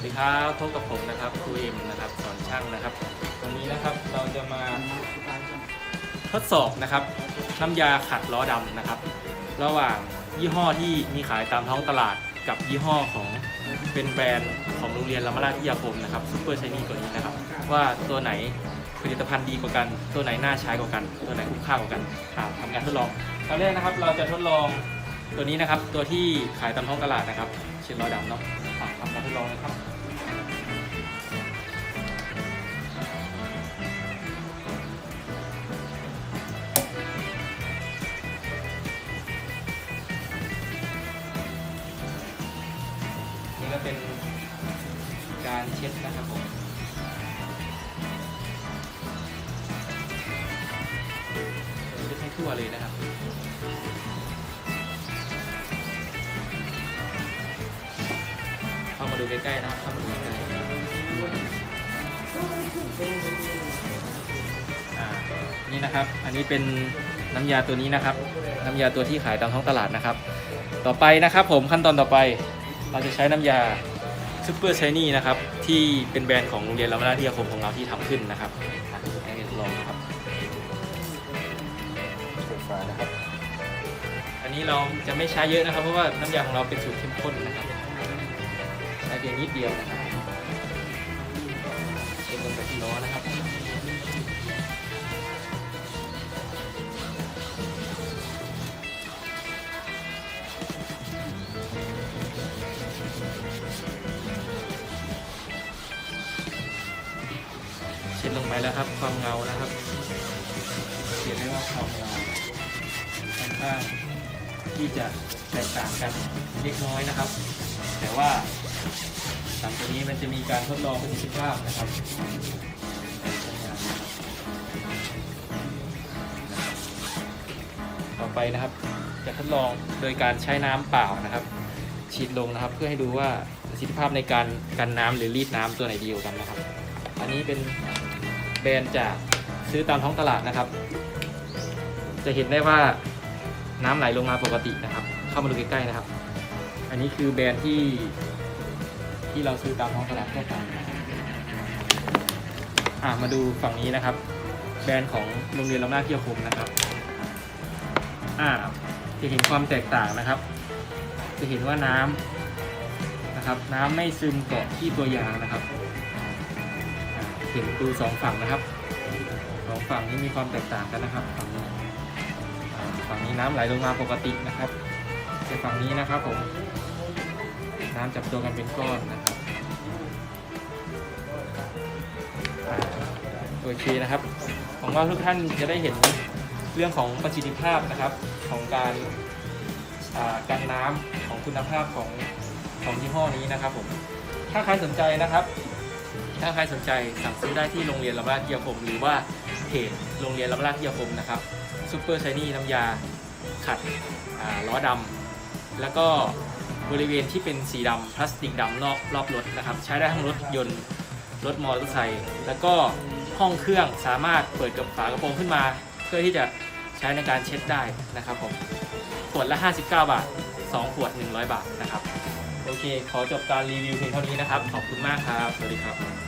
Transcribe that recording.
สวัสดีครับพบกับผมนะครับครูเอ็มนะครับสอนช่างนะครับ วันนี้นะครับเราจะมาทดสอบนะครับ น้ำยาขัดล้อดำนะครับ ระหว่างยี่ห้อที่มีขายตามท้องตลาดกับยี่ห้อของเป็นแบรนด์ของโรงเรียนรามาราชวิยาคมนะครับซูเปอร์ชนี่ตัวนี้นะครับ ว่าตัวไหนผลิตภัณฑ์ดีกว่ากัน ตัวไหนน่าใช้กว่ากัน ตัวไหนคุ้มค่ากว่ากันครับทำการทดลองครั้งแรกนะครับ เราจะทดลองตัวนี้นะครับ ตัวที่ขายตามท้องตลาดนะครับเช่นล้อดำเนาะ อะทำการทดลองนะครับนี่ก็เป็นการเช็ดนะครับผมเช็ดให้ทั่วเลยนะครับ ดูใกล้ๆนะครับเข้ามาดูใกล้ๆอ่านี่นะครับ อันนี้เป็นน้ำยาตัวนี้นะครับ น้ำยาตัวที่ขายตามท้องตลาดนะครับ ต่อไปนะครับผมขั้นตอนต่อไป เราจะใช้น้ำยาซูเปอร์ช n นี่นะครับ ที่เป็นแบรนด์ของโรงเรียนรามราชวิทยาคมของเราที่ทำขึ้นนะครับอะให้ทดลองนะครับเปิดฝานะครับ อันนี้เราจะไม่ใช้เยอะนะครับ เพราะว่าน้ำยาของเราเป็นสูตรเข้มข้นนะครับ ใช้เพียงนิดเดียวนะครับเช็ดลงไปที่ล้อนะครับเช็ดลงไปแล้วครับ ความเงานะครับเห็นได้ว่าความเงาค่อนข้างที่จะแตกต่างกันเล็กน้อยนะครับ แต่ว่าหลังจากนี้มันจะมีการทดลองประสิทธิภาพนะครับต่อไปนะครับ จะทดลองโดยการใช้น้ำเปล่านะครับ ฉีดลงนะครับ เพื่อให้ดูว่าประสิทธิภาพในการกันน้ำหรือรีดน้ำตัวไหนดีกว่ากันนะครับ อันนี้เป็นแบรนด์จากซื้อตามท้องตลาดนะครับ จะเห็นได้ว่าน้ำไหลลงมาปกตินะครับ เข้ามาดูใกล้ๆนะครับ อันนี้คือแบรนด์ที่ที่เราซื้อตามท้องตลาดทั่วไปอ่ามาดูฝั่งนี้นะครับ แบรนด์ของโรงเรียนลำนาเที่ยวคมนะครับอ่าจะเห็นความแตกต่างนะครับ จะเห็นว่าน้ำนะครับ น้ำไม่ซึมเกาะที่ตัวยางนะครับเห็นดูสองฝั่งนะครับสองฝั่งนี้มีความแตกต่างกันนะครับ ฝั่งนี้ฝั่งนี้น้ำไหลลงมาปกตินะครับ แต่ฝั่งนี้นะครับผม น้ำจับตัวกันเป็นก้อนนะครับโอเคนะครับหวังว่าทุกท่านจะได้เห็นเรื่องของประสิทธิภาพนะครับของการอ่ากันน้ำของคุณภาพของของยี่ห้อนี้นะครับผม ถ้าใครสนใจนะครับ ถ้าใครสนใจสั่งซื้อได้ที่โรงเรียนลำราชวิทยาคมหรือว่าเพจโรงเรียนลำราชวิทยาคมนะครับซูเปอร์ไชนี่น้ำยาขัดล้อดำ แล้วก็บริเวณที่เป็นสีดำพลาสติกดำรอบรอบรถนะครับ ใช้ได้ทั้งรถยนต์รถมอเตอร์ไซค์แล้วก็ห้องเครื่องสามารถเปิดกับฝากระโปรงขึ้นมา เพื่อที่จะใช้ในการเช็ดได้นะครับผมขวดละ 59 บาท 2 ขวด 100 บาทนะครับ โอเค ขอจบการรีวิวเพียงเท่านี้นะครับ ขอบคุณมากครับ สวัสดีครับ